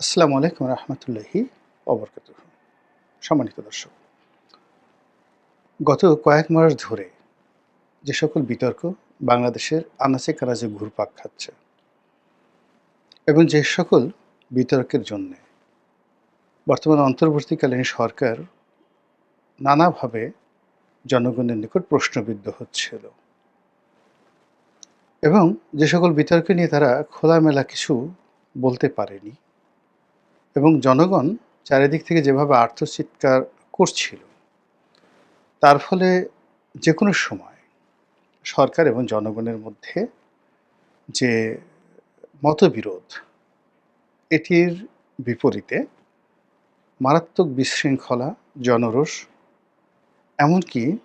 আসসালামু আলাইকুম রহমতুল্লাহি অবরকাত সম্মানিত দর্শক, গত কয়েক মাস ধরে যে সকল বিতর্ক বাংলাদেশের আনাচে কানাচে ঘুরপাক খাচ্ছে এবং যে সকল বিতর্কের জন্য বর্তমান অন্তর্বর্তীকালীন সরকার নানাভাবে জনগণের নিকট প্রশ্নবিদ্ধ হচ্ছিল এবং যে সকল বিতর্ক নিয়ে তারা খোলামেলা কিছু বলতে পারেনি। এবং জনগণ চারিদিক থেকে যেভাবে আর্থচিৎকার করছিল, তার ফলে যে কোনো সময় সরকার এবং জনগণের মধ্যে যে মতবিরোধ, এটির বিপরীতে মারাত্মক বিশৃঙ্খলা, জনরোষ, এমনকি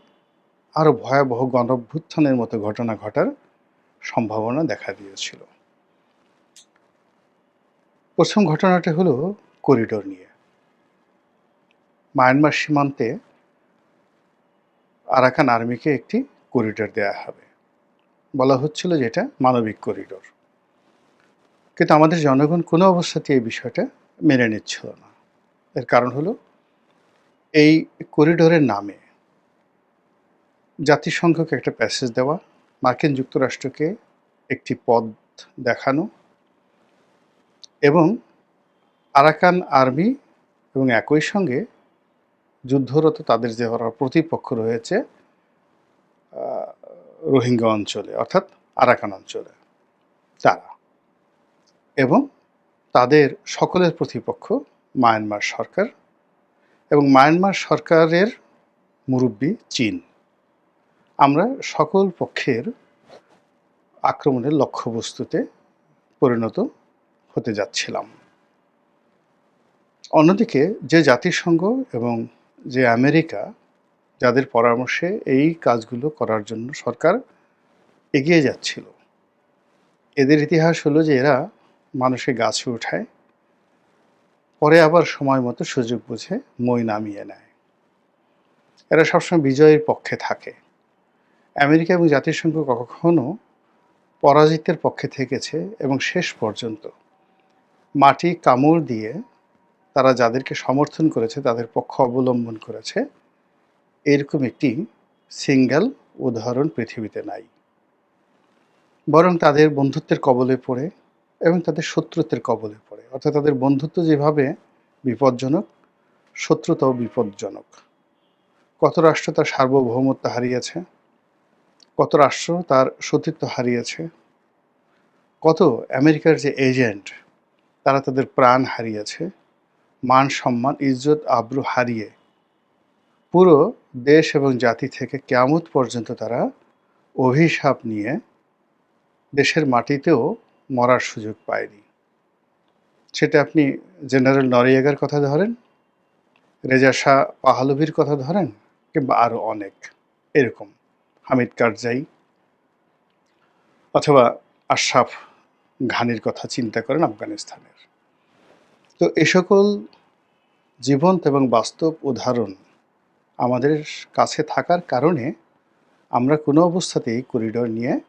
আরও ভয়াবহ গণভ্যুত্থানের মতো ঘটনা ঘটার সম্ভাবনা দেখা দিয়েছিল। প্রথম ঘটনাটা হলো করিডোর নিয়ে। মায়ানমার সীমান্তে আরাকান আর্মিকে একটি করিডোর দেয়া হবে। বলা হচ্ছিল যে এটা মানবিক করিডোর। কিন্তু আমাদের জনগণ কোনো অবস্থাতে এই বিষয়টা মেনে নিচ্ছিল না। এর কারণ হলো, এই করিডোরের নামে জাতিসংঘকে একটা প্যাসেজ দেওয়া, মার্কিন যুক্তরাষ্ট্রকে একটি পদ দেখানো এবং আরাকান আর্মি এবং একই সঙ্গে যুদ্ধরত তাদের যে প্রতিপক্ষ রয়েছে রোহিঙ্গা অঞ্চলে, অর্থাৎ আরাকান অঞ্চলে, তারা। এবং তাদের সকলের প্রতিপক্ষ মায়ানমার সরকার এবং মায়ানমার সরকারের মুরব্বী চীন। আমরা সকল পক্ষের আক্রমণের লক্ষ্যবস্তুতে পরিণত হতে যাচ্ছিলাম। অন্যদিকে যে জাতিসংঘ এবং যে আমেরিকা যাদের পরামর্শে এই কাজগুলো করার জন্য সরকার এগিয়ে যাচ্ছিল, এদের ইতিহাস হলো যে এরা মানুষের গাছে উঠায়, পরে আবার সময় মতো সুযোগ বুঝে মই নামিয়ে নেয়। এরা সবসময় বিজয়ের পক্ষে থাকে। আমেরিকা এবং জাতিসংঘ কখনো পরাজিতের পক্ষে থেকেছে এবং শেষ পর্যন্ত মাটি কামড় দিয়ে তারা যাদেরকে সমর্থন করেছে, তাদের পক্ষ অবলম্বন করেছে, এরকম একটি সিঙ্গেল উদাহরণ পৃথিবীতে নাই। বরং তাদের বন্ধুত্বের কবলে পড়ে এবং তাদের শত্রুত্বের কবলে পড়ে। অর্থাৎ তাদের বন্ধুত্ব যেভাবে বিপজ্জনক, শত্রুতাও বিপজ্জনক। কত রাষ্ট্র তার সার্বভৌমত্ব হারিয়েছে, কত রাষ্ট্র তার সতীত্ব হারিয়েছে, কত আমেরিকার যে এজেন্ট, তারা তাদের প্রাণ হারিয়েছে মান সম্মান, ইজ্জত, আব্রু হারিয়ে পুরো দেশ এবং জাতি থেকে কেয়ামত পর্যন্ত তারা অভিশাপ নিয়ে দেশের মাটিতেও মরার সুযোগ পায়নি। সেটা আপনি জেনারেল নরিয়াগার কথা ধরেন, রেজা শাহ পাহালভির কথা ধরেন, কিংবা আরও অনেক। এরকম হামিদ কারজাই অথবা আশরাফ ঘানির কথা চিন্তা করেন আফগানিস্তানের। তো এ সকল জীবন্ত এবং বাস্তব উদাহরণ আমাদের কাছে থাকার কারণে আমরা কোনো অবস্থাতেই করিডোর নিয়ে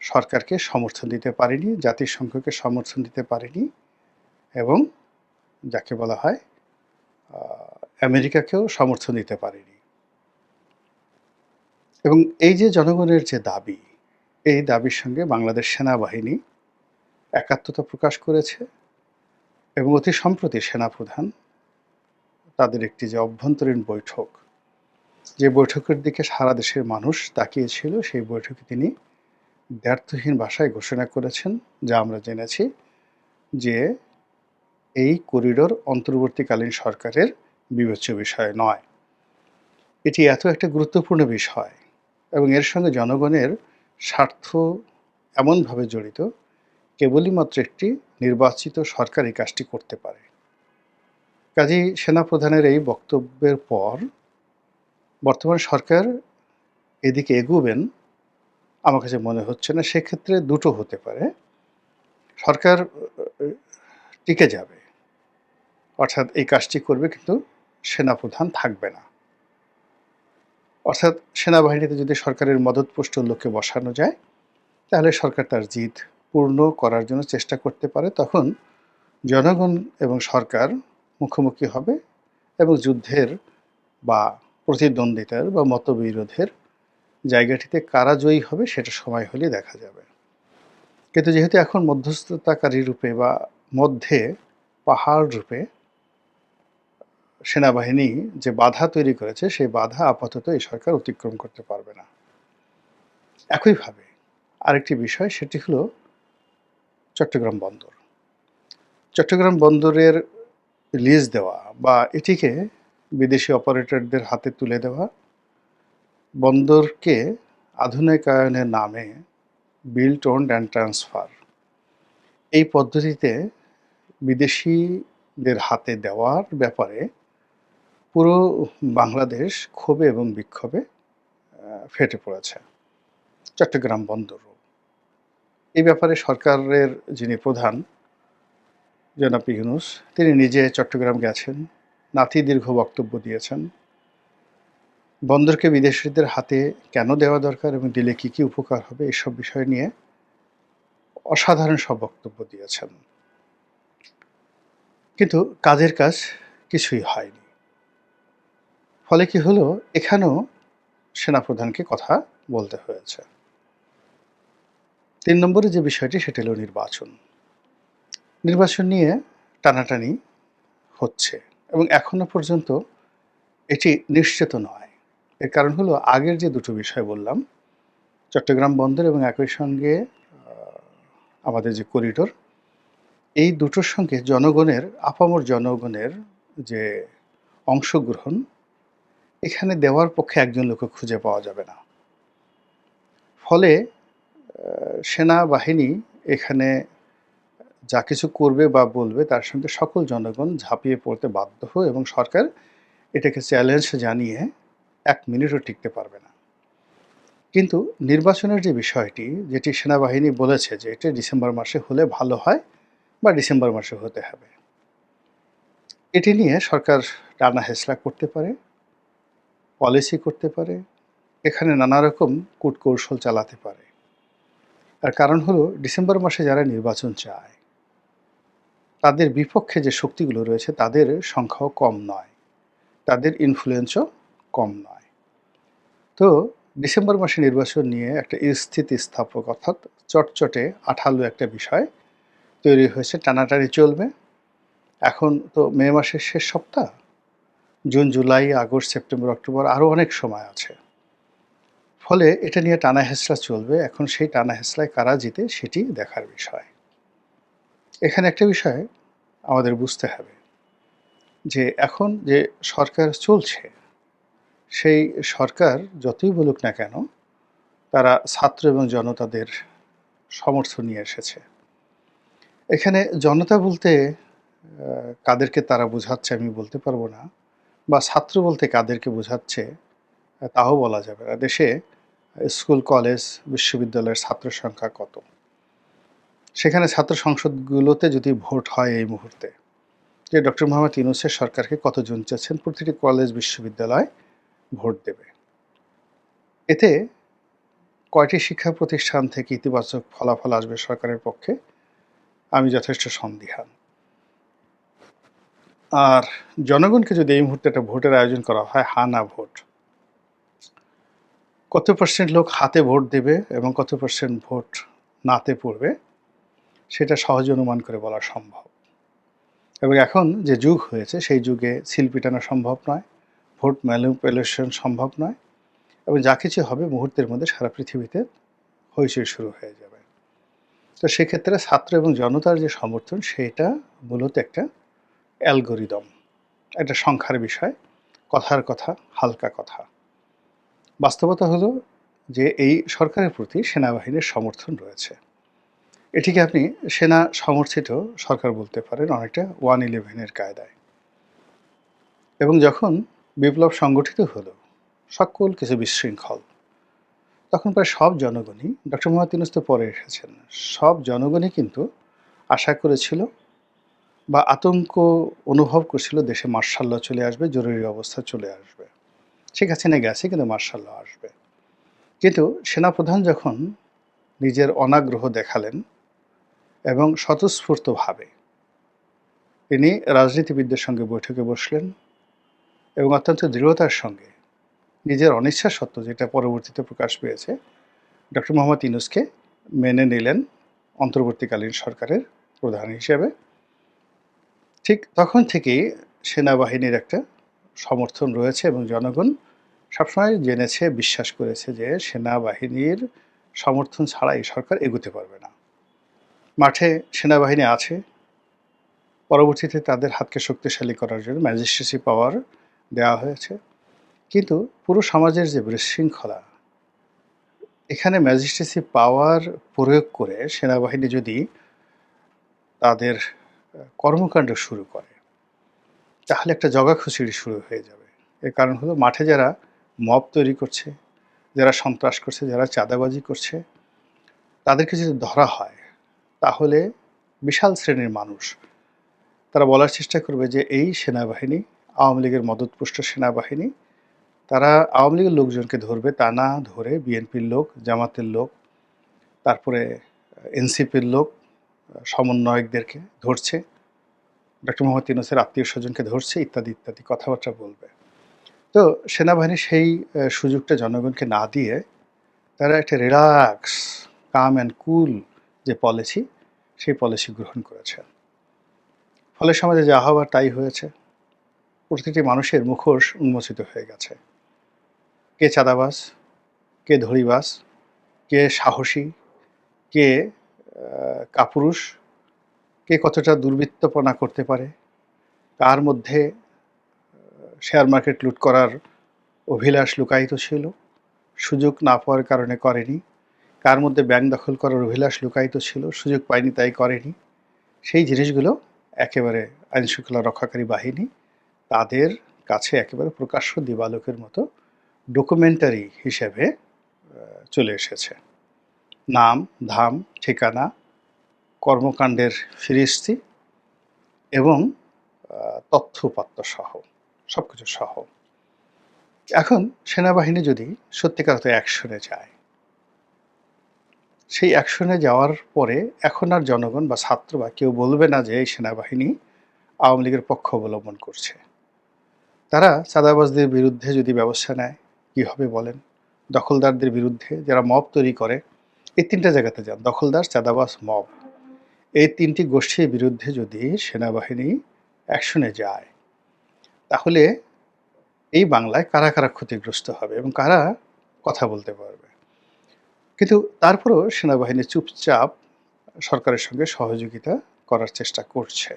সরকারকে সমর্থন দিতে পারিনি, জাতিসংঘকে সমর্থন দিতে পারিনি এবং যাকে বলা হয় আমেরিকাকেও সমর্থন দিতে পারিনি। এবং এই যে জনগণের যে দাবি, এই দাবির সঙ্গে বাংলাদেশ সেনাবাহিনী একাত্মতা প্রকাশ করেছে। এবং অতি সম্প্রতি সেনাপ্রধান তাদের একটি যে অভ্যন্তরীণ বৈঠক, যে বৈঠকের দিকে সারা দেশের মানুষ তাকিয়েছিল, সেই বৈঠকে তিনি ব্যর্থহীন ভাষায় ঘোষণা করেছেন, যা আমরা জেনেছি যে এই করিডোর অন্তর্বর্তীকালীন সরকারের বিবেচ্য বিষয় নয়। এটি এত একটা গুরুত্বপূর্ণ বিষয় এবং এর সঙ্গে জনগণের স্বার্থ এমনভাবে জড়িত কেবলই মাত্র একটি নির্বাচিত সরকার এই কাজটি করতে পারে। কাজী সেনাপ্রধানের এই বক্তব্যের পর বর্তমান সরকার এদিকে এগুবেন, আমার কাছে মনে হচ্ছে না, সেক্ষেত্রে দুটো হতে পারে। সরকার টিকে যাবে, অর্থাৎ এই কাজটি করবে কিন্তু সেনাপ্রধান থাকবে না। অর্থাৎ সেনাবাহিনীতে যদি সরকারের মদতপুষ্ট লোককে বসানো যায়, তাহলে সরকার তার জিত পূর্ণ করার জন্য চেষ্টা করতে পারে, তখন জনগণ এবং সরকার মুখোমুখি হবে এবং যুদ্ধের বা প্রতিদ্বন্দ্বিতার বা মতবিরোধের জায়গাটিতে কারা জয়ী হবে সেটা সময় হলে দেখা যাবে। কিন্তু যেহেতু এখন মধ্যস্থতাকারী রূপে বা মধ্যে পাহাড় রূপে সেনাবাহিনী যে বাধা তৈরি করেছে, সেই বাধা আপাতত এই সরকার অতিক্রম করতে পারবে না। একইভাবে আরেকটি বিষয়, সেটি হলো চট্টগ্রাম বন্দর। চট্টগ্রাম বন্দরের লিজ দেওয়া বা এটিকে বিদেশি অপারেটরদের হাতে তুলে দেওয়া বন্দরকে আধুনিকায়নের নামে বিল্ট ওন্ড অ্যান্ড ট্রান্সফার এই পদ্ধতিতে বিদেশিদের হাতে দেওয়ার ব্যাপারে পুরো বাংলাদেশ ক্ষোভে এবং বিক্ষোভে ফেটে পড়েছে। চট্টগ্রাম বন্দর। এই ব্যাপারে সরকারের যিনি প্রধান, জনাব ইউনুস, তিনি নিজে চট্টগ্রাম গেছেন নাতি দীর্ঘ বক্তব্য দিয়েছেন। বন্দরকে বিদেশিদের হাতে কেন দেওয়া দরকার এবং দিলে কী কী উপকার হবে এসব বিষয় নিয়ে অসাধারণ সব বক্তব্য দিয়েছেন। কিন্তু কাজের কাজ কিছুই হয়নি। ফলে কি হলো? এখানেও সেনাপ্রধানকে কথা বলতে হয়েছে। তিন নম্বরে যে বিষয়টি, সেটি হলো নির্বাচন। নির্বাচন নিয়ে টানাটানি হচ্ছে এবং এখনও পর্যন্ত এটি নিশ্চিত নয়। এর কারণ হলো, আগের যে দুটো বিষয় বললাম, চট্টগ্রাম বন্দর এবং একই সঙ্গে আমাদের যে করিডোর, এই দুটোর সঙ্গে জনগণের, আপামর জনগণের যে অংশগ্রহণ, এখানে দেওয়ার পক্ষে একজন লোক খুঁজে পাওয়া যাবে না। ফলে সেনাবাহিনী এখানে যা কিছু করবে বা বলবে তার সঙ্গে সকল জনগণ ঝাঁপিয়ে পড়তে বাধ্য হয় এবং সরকার এটাকে চ্যালেঞ্জ জানিয়ে এক মিনিটও টিকতে পারবে না। কিন্তু নির্বাচনের যে বিষয়টি, যেটি সেনাবাহিনী বলেছে যে এটা ডিসেম্বর মাসে হলে ভালো হয় বা ডিসেম্বর মাসে হতে হবে। এটি নিয়ে সরকার টানা হেসলা করতে পারে পলিসি করতে পারে, এখানে নানা রকম কূটকৌশল চালাতে পারে। আর কারণ হলো ডিসেম্বর মাসে যারা নির্বাচন চায়, তাদের বিপক্ষে যে শক্তিগুলো রয়েছে তাদের সংখ্যাও কম নয়, তাদের ইনফ্লুয়েন্সও কম নয়। তো ডিসেম্বর মাসে নির্বাচন নিয়ে একটা স্থিতিস্থাপক অর্থাৎ চটচটে আঠালো একটা বিষয় তৈরি হয়েছে, টানাটানি চলবে। এখন তো মে মাসের শেষ সপ্তাহ, June, July, August, September, October আরও অনেক সময় আছে। ফলে এটা নিয়ে টানা হেসরা চলবে। এখন সেই টানা হেসলায় কারা জিতে সেটি দেখার বিষয়। এখানে একটা বিষয় আমাদের বুঝতে হবে যে এখন যে সরকার চলছে, সেই সরকার যতই বলুক না কেন তারা ছাত্র এবং জনতাদের সমর্থন নিয়ে এসেছে। এখানে জনতা বলতে কাদেরকে তারা বোঝাচ্ছে আমি বলতে পারব না, বা ছাত্র বলতে কাদেরকে বোঝাচ্ছে তাও বলা যাবে না। দেশে স্কুল, কলেজ, বিশ্ববিদ্যালয়ের ছাত্র সংখ্যা কত? সেখানে ছাত্র সংসদগুলোতে যদি ভোট হয় এই মুহূর্তে, যে ডক্টর মোহাম্মদ ইউনুসের সরকারকে কতজন চাচ্ছেন প্রতিটি কলেজ, বিশ্ববিদ্যালয় ভোট দেবে। এতে কয়টি শিক্ষা প্রতিষ্ঠান থেকে ইতিবাচক ফলাফল আসবে সরকারের পক্ষে? আমি যথেষ্ট সন্দিহান। আর জনগণকে যদি এই মুহূর্তে একটা ভোটের আয়োজন করা হয় হা না ভোট কত পার্সেন্ট লোক হাতে ভোট দেবে এবং কত পার্সেন্ট ভোট নাতে পড়বে, সেটা সহজ অনুমান করে বলা সম্ভব। এবং এখন যে যুগ হয়েছে, সেই যুগে সিল পিটানো সম্ভব নয়, ভোট ম্যানিপুলেশন সম্ভব নয়, এবং যা কিছু হবে মুহূর্তের মধ্যে সারা পৃথিবীতে হইচই শুরু হয়ে যাবে। তো সেক্ষেত্রে ছাত্র এবং জনতার যে সমর্থন, সেটা মূলত একটা অ্যালগোরিদম, একটা সংখ্যার বিষয়, কথার কথা, হালকা কথা। বাস্তবতা হলো যে এই সরকারের প্রতি সেনাবাহিনীর সমর্থন রয়েছে। এটিকে আপনি সেনা সমর্থিত সরকার বলতে পারেন, অনেকটা ওয়ান ইলেভেনের কায়দায়। এবং যখন বিপ্লব সংগঠিত হলো, সকল কিছু বিশৃঙ্খল, তখন প্রায় সব জনগণই, ডক্টর মোহাম্মদ তো পরে এসেছেন, সব জনগণই কিন্তু আশা করেছিল বা আতঙ্ক অনুভব করছিল, দেশে মার্শাল্লাহ চলে আসবে, জরুরি অবস্থা চলে আসবে। ঠিক আছে না গেছে কিন্তু মার্শাল্লাহ আসবে। কিন্তু সেনাপ্রধান যখন নিজের অনাগ্রহ দেখালেন এবং স্বতঃস্ফূর্তভাবে তিনি রাজনীতিবিদদের সঙ্গে বৈঠকে বসলেন এবং অত্যন্ত দৃঢ়তার সঙ্গে নিজের অনিচ্ছা সত্ত্ব যেটা পরবর্তীতে প্রকাশ পেয়েছে, ডক্টর মোহাম্মদ ইনুসকে মেনে নিলেন অন্তর্বর্তীকালীন সরকারের প্রধান হিসেবে। ঠিক তখন থেকেই সেনাবাহিনীর একটা সমর্থন রয়েছে এবং জনগণ সবসময় জেনেছে, বিশ্বাস করেছে যে সেনাবাহিনীর সমর্থন ছাড়া এই সরকার এগোতে পারবে না। মাঠে সেনাবাহিনী আছে। পরবর্তীতে তাদের হাতকে শক্তিশালী করার জন্য ম্যাজিস্ট্রেসি পাওয়ার দেওয়া হয়েছে। কিন্তু পুরো সমাজের যে বিশৃঙ্খলা, এখানে ম্যাজিস্ট্রেসি পাওয়ার প্রয়োগ করে সেনাবাহিনী যদি তাদের কর্মকাণ্ড শুরু করে তাহলে একটা জগাখুচুরি শুরু হয়ে যাবে। এর কারণ হলো মাঠে যারা মব তৈরি করছে, যারা সন্ত্রাস করছে, যারা চাঁদাবাজি করছে, তাদেরকে যদি ধরা হয়, তাহলে বিশাল শ্রেণির মানুষ, তারা বলার চেষ্টা করবে যে এই সেনাবাহিনী, আওয়ামী লীগের মদতপুষ্ট সেনাবাহিনী, তারা আওয়ামী লীগের লোকজনকে ধরবে, তা না ধরে বিএনপির লোক, জামাতের লোক, তারপরে এনসিপির লোক, সমন্বয়কদেরকে ধরছে। ডক্টর মোহাম্মদ ইউনুসের আত্মীয় স্বজনকে ধরছে, ইত্যাদি ইত্যাদি কথাবার্তা বলবে। তো সেনাবাহিনী সেই সুযোগটা জনগণকে না দিয়ে তারা একটা রিল্যাক্স, কাম অ্যান্ড কুল যে পলিসি, সেই পলিসি গ্রহণ করেছেন ফলে সমাজে যা হওয়ার তাই হয়েছে। প্রতিটি মানুষের মুখোশ উন্মোচিত হয়ে গেছে। কে চাঁদাবাস কে ধরিবাস কে সাহসী, কে কাপুরুষ কে কতটা দুর্বৃত্তপনা করতে পারে কার মধ্যে শেয়ার মার্কেট লুট করার অভিলাষ লুকায়িত ছিল, সুযোগ না পাওয়ার কারণে করেনি কার মধ্যে ব্যাংক দখল করার অভিলাষ লুকায়িত ছিল, সুযোগ পায়নি তাই করেনি, সেই জিনিসগুলো একেবারে আইনশৃঙ্খলা রক্ষাকারী বাহিনী, তাদের কাছে একেবারে প্রকাশ্য দিবালোকের মতো ডকুমেন্টারি হিসেবে চলে এসেছে। নাম, ধাম, ঠিকানা কর্মকাণ্ডের ফিরিস্তি এবং তথ্যপাত্র সহ সব কিছু সহ। এখন সেনাবাহিনী যদি সত্যিকার অর্থে অ্যাকশনে যায়, সেই অ্যাকশনে যাওয়ার পরে এখন আর জনগণ বা ছাত্র বা কেউ বলবে না যে এই সেনাবাহিনী আওয়ামী লীগের পক্ষ অবলম্বন করছে। তারা চাঁদাবাজদের বিরুদ্ধে যদি ব্যবস্থা নেয়, কী হবে বলেন? দখলদারদের বিরুদ্ধে যারা মব তৈরি করে, এই তিনটা জায়গাতে যান। দখলদার, চাঁদাবাজ, মব। এই তিনটি গোষ্ঠীর বিরুদ্ধে যদি সেনাবাহিনী অ্যাকশনে যায়, তাহলে এই বাংলায় কারা কারা ক্ষতিগ্রস্ত হবে এবং কারা কথা বলতে পারবে? কিন্তু তারপরেও সেনাবাহিনী চুপচাপ সরকারের সঙ্গে সহযোগিতা করার চেষ্টা করছে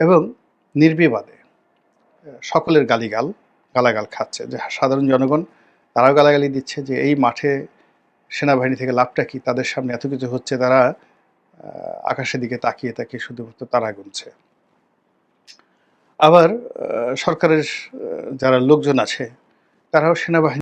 এবং নির্বিবাদে সকলের গালিগাল, গালাগাল খাচ্ছে। যে সাধারণ জনগণ, তারাও গালাগালি দিচ্ছে যে এই মাঠে সেনাবাহিনী থেকে লাভটা কি? তাদের সামনে এত কিছু হচ্ছে, তারা আকাশের দিকে তাকিয়ে তাকিয়ে শুধুমাত্র তারা গুনছে। আবার সরকারের যারা লোকজন আছে তারাও সেনাবাহিনী